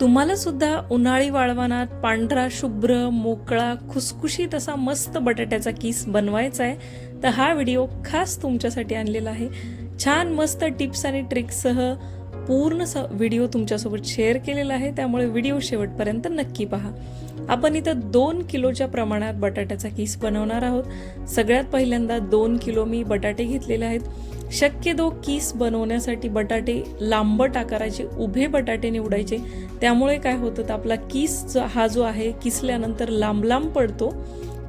तुम्हाला सुद्धा उन्हाळी वाळवानात पांढरा शुभ्र मोकळा खुसखुशीत असा मस्त बटाट्याचा किस बनवायचा आहे तर हा व्हिडिओ खास तुमच्यासाठी आणलेला आहे. छान मस्त टिप्स आणि ट्रिक्ससह पूर्ण स व्हिडिओ तुमच्यासोबत शेअर केलेला आहे. त्यामुळे व्हिडिओ शेवटपर्यंत नक्की पहा. आपण इथं दोन किलोच्या प्रमाणात बटाट्याचा किस बनवणार आहोत. सगळ्यात पहिल्यांदा दोन किलो मी बटाटे घेतलेले आहेत. शक्यतो किस बनवण्यासाठी बटाटे लांबट आकाराचे उभे बटाटे निवडायचे. त्यामुळे काय होतं तर आपला किस हा जो आहे किसल्यानंतर लांब लांब पडतो.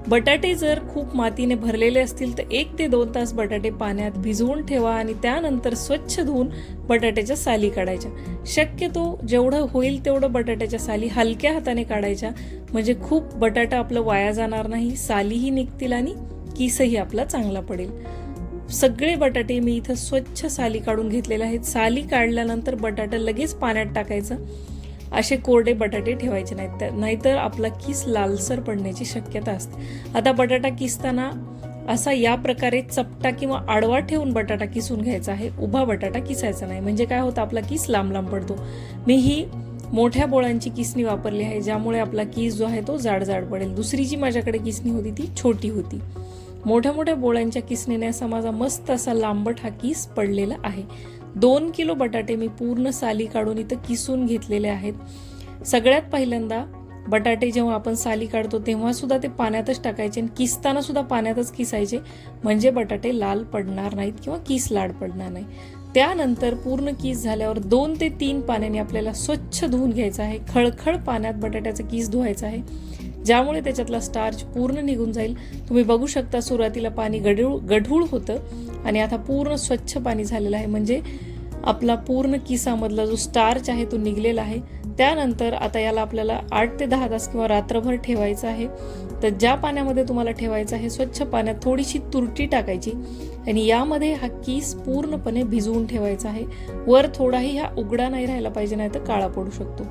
बटाटे जर खूप मातीने भरलेले असतील तर एक ते दोन तास बटाटे पाण्यात भिजवून ठेवा आणि त्यानंतर स्वच्छ धुवून बटाट्याच्या साली काढायच्या. शक्यतो जेवढं होईल तेवढं बटाट्याच्या साली हलक्या हाताने काढायच्या. म्हणजे खूप बटाटा आपलं वाया जाणार नाही सालीही निघतील आणि किसही आपला चांगला पडेल. सगळे बटाटे मी इथं स्वच्छ साली काढून घेतलेले आहेत. साली काढल्यानंतर बटाटा लगेच पाण्यात टाकायचं. असे कोरडे बटाटे ठेवायचे नाहीत. तर- नाहीतर आपला किस लालसर पडण्याची शक्यता असते. आता बटाटा किसताना असा या प्रकारे चपटा किंवा आडवा ठेवून बटाटा किसून घ्यायचा आहे. उभा बटाटा किसायचा नाही. म्हणजे काय होतं? आपला किस लांब लांब पडतो. मी ही मोठ्या बोळांची किसणी वापरली आहे ज्यामुळे आपला किस जो आहे तो जाड जाड पडेल. दुसरी जी माझ्याकडे किसणी होती ती छोटी होती. मोठ्या मोठ्या बोळ्यांच्या किसणीने असा माझा मस्त असा लांबट हा किस पडलेला आहे. दोन किलो बटाटे मी पूर्ण साली काढून इथं किसून घेतलेले आहेत. सगळ्यात पहिल्यांदा बटाटे जेव्हा आपण साली काढतो तेव्हा सुद्धा ते पाण्यातच टाकायचे आणि किसताना सुद्धा पाण्यातच किसायचे. म्हणजे बटाटे लाल पडणार नाहीत किंवा किस लाड पडणार नाही. त्यानंतर पूर्ण किस झाल्यावर दोन ते तीन पाण्याने आपल्याला स्वच्छ धुवून घ्यायचं आहे. खळखळ पाण्यात बटाट्याचा किस धुवायचा आहे. ज्यामुळे त्याच्यातला स्टार्च पूर्ण निघून जाईल. तुम्ही बघू शकता सुरुवातीला पाणी गढूळ गढूळ होतं आणि आता पूर्ण स्वच्छ पाणी झालेलं आहे. म्हणजे आपला पूर्ण किसामधला जो स्टार्च आहे तो निघलेला आहे. त्यानंतर आता याला आपल्याला आठ ते दहा तास किंवा रात्रभर ठेवायचं आहे. तर ज्या पाण्यामध्ये तुम्हाला ठेवायचं आहे स्वच्छ पाण्यात थोडीशी तुरटी टाकायची आणि यामध्ये हा किस पूर्णपणे भिजवून ठेवायचा आहे. वर थोडाही हा उघडा नाही राहायला पाहिजे नाही तर काळा पडू शकतो.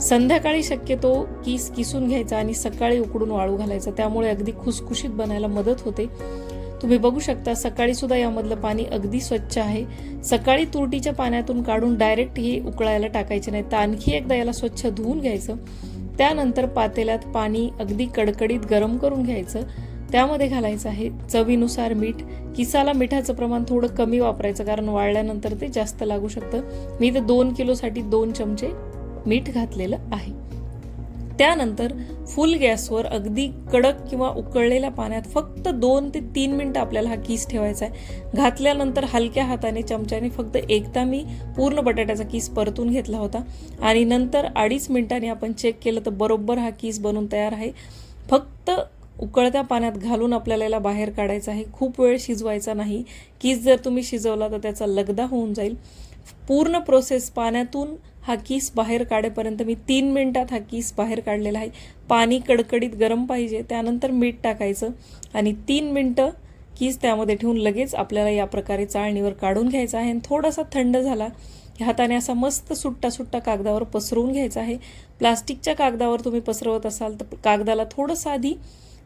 संध्याकाळी शक्यतो किस किसून घ्यायचा आणि सकाळी उकडून वाळू घालायचा. त्यामुळे अगदी खुसखुशीत बनायला मदत होते. तुम्ही बघू शकता सकाळी सुद्धा यामधलं पाणी अगदी स्वच्छ आहे. सकाळी तुरटीच्या पाण्यातून काढून डायरेक्ट हे उकळायला टाकायचे नाही. तर आणखी एकदा याला स्वच्छ धुवून घ्यायचं. त्यानंतर पातेल्यात पाणी अगदी कडकडीत गरम करून घ्यायचं. त्यामध्ये घालायचं आहे चवीनुसार मीठ. किसाला मिठाचं प्रमाण थोडं कमी वापरायचं कारण वाळल्यानंतर ते जास्त लागू शकतं. मी तर दोन किलोसाठी दोन चमचे मीठ घातलेलं आहे. त्यानंतर फुल गॅसवर अगदी कडक किंवा उकळलेल्या पाण्यात फक्त दोन ते तीन मिनटं आपल्याला हा किस ठेवायचा आहे. घातल्यानंतर हलक्या हाताने चमच्याने फक्त एकदा मी पूर्ण बटाट्याचा किस परतून घेतला होता. आणि नंतर अडीच मिनिटांनी आपण चेक केलं तर बरोबर हा किस बनून तयार आहे. फक्त उकळत्या पाण्यात घालून आपल्याला याला बाहेर काढायचं आहे. खूप वेळ शिजवायचा नाही. किस जर तुम्ही शिजवला तर त्याचा लगदा होऊन जाईल. पूर्ण प्रोसेस पाण्यातून हा किस बाहेर काढेपर्यंत मी तीन मिनटात हा किस बाहेर काढलेला आहे. पाणी कडकडीत गरम पाहिजे त्यानंतर मीठ टाकायचं आणि तीन मिनटं किस त्यामध्ये ठेवून लगेच आपल्याला या प्रकारे चाळणीवर काढून घ्यायचा आहे. आणि थोडासा थंड झाला हाताने असा मस्त सुट्टा सुट्टा कागदावर पसरवून घ्यायचा आहे. प्लास्टिकच्या कागदावर तुम्ही पसरवत असाल तर कागदाला थोडंसं आधी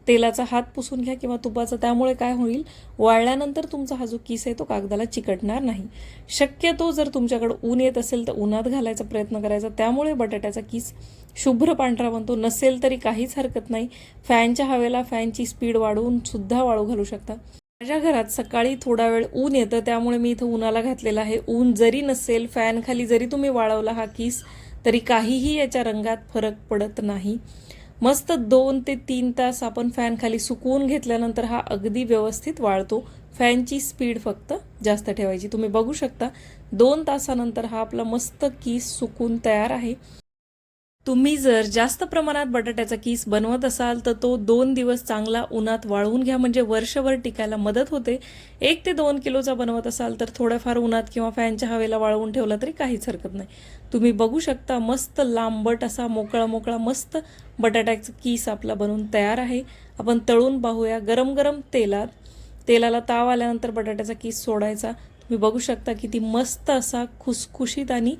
तेलाचा हात पुसून घ्या किंवा तुपाचा. त्यामुळे काय होईल? वाळल्यानंतर तुमचा हा जो किस आहे तो कागदाला चिकटणार नाही. शक्यतो जर तुमच्याकडे ऊन येत असेल तर उन्हात घालायचा प्रयत्न करायचा. त्यामुळे बटाट्याचा किस शुभ्र पांढरा बनतो. नसेल तरी काहीच हरकत नाही. फॅनच्या हवेला फॅनची स्पीड वाढवून सुद्धा वाळू घालू शकता. माझ्या घरात सकाळी थोडा वेळ ऊन येतं. त्यामुळे मी इथं उन्हाला घातलेला आहे. ऊन जरी नसेल फॅनखाली जरी तुम्ही वाळवला हा किस तरी काहीही याच्या रंगात फरक पडत नाही. मस्त दोन ते तीन तास आपण फॅन खाली सुकवून घेतल्यानंतर हा अगदी व्यवस्थित वाळतो. फॅनची स्पीड फक्त जास्त ठेवायची. तुम्ही बघू शकता दोन तासानंतर हा आपला मस्त कीस सुकून तयार आहे. तुम्ही जर जास्त प्रमाणात बटाट्याचा किस बनवत असाल तर तो दोन दिवस चांगला उन्हात वाळवून घ्या. म्हणजे वर्षभर टिकायला मदत होते. एक ते दोन किलोचा बनवत असाल तर थोड्याफार उन्हात किंवा फॅनच्या हवेला वाळवून ठेवला तरी काहीच हरकत नाही. तुम्ही बघू शकता मस्त लांबट असा मोकळा मोकळा मस्त बटाट्याचा किस आपला बनवून तयार आहे. आपण तळून पाहूया गरम गरम तेलात. तेलाला ताव आल्यानंतर बटाट्याचा किस सोडायचा. तुम्ही बघू शकता किती मस्त असा खुसखुशीत आणि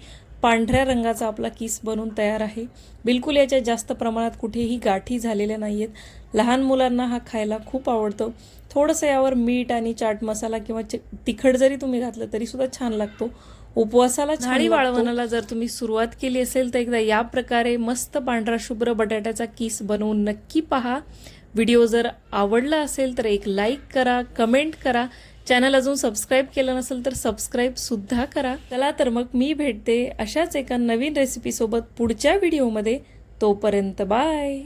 पांढऱ्या रंगाचा आपला किस बनून तयार आहे. बिलकुल याच्या जास्त प्रमाणात कुठेही गाठी झालेल्या नाही आहेत लहान मुलांना हा खायला खूप आवडतो. थोडंसं यावर मीठ आणि चाट मसाला किंवा तिखट जरी तुम्ही घातलं तरी सुद्धा छान लागतो. उपवासाला नाळी वाळवणाला जर तुम्ही सुरुवात केली असेल तर एकदा या प्रकारे मस्त पांढरा शुभ्र बटाट्याचा किस बनवून नक्की पहा. व्हिडिओ जर आवडला असेल तर एक लाईक करा कमेंट करा. चॅनल अजून सबस्क्राईब केलं नसेल तर सबस्क्राईब सुद्धा करा. चला तर मग मी भेटते अशाच एका नवीन रेसिपीसोबत पुढच्या व्हिडिओमध्ये तोपर्यंत बाय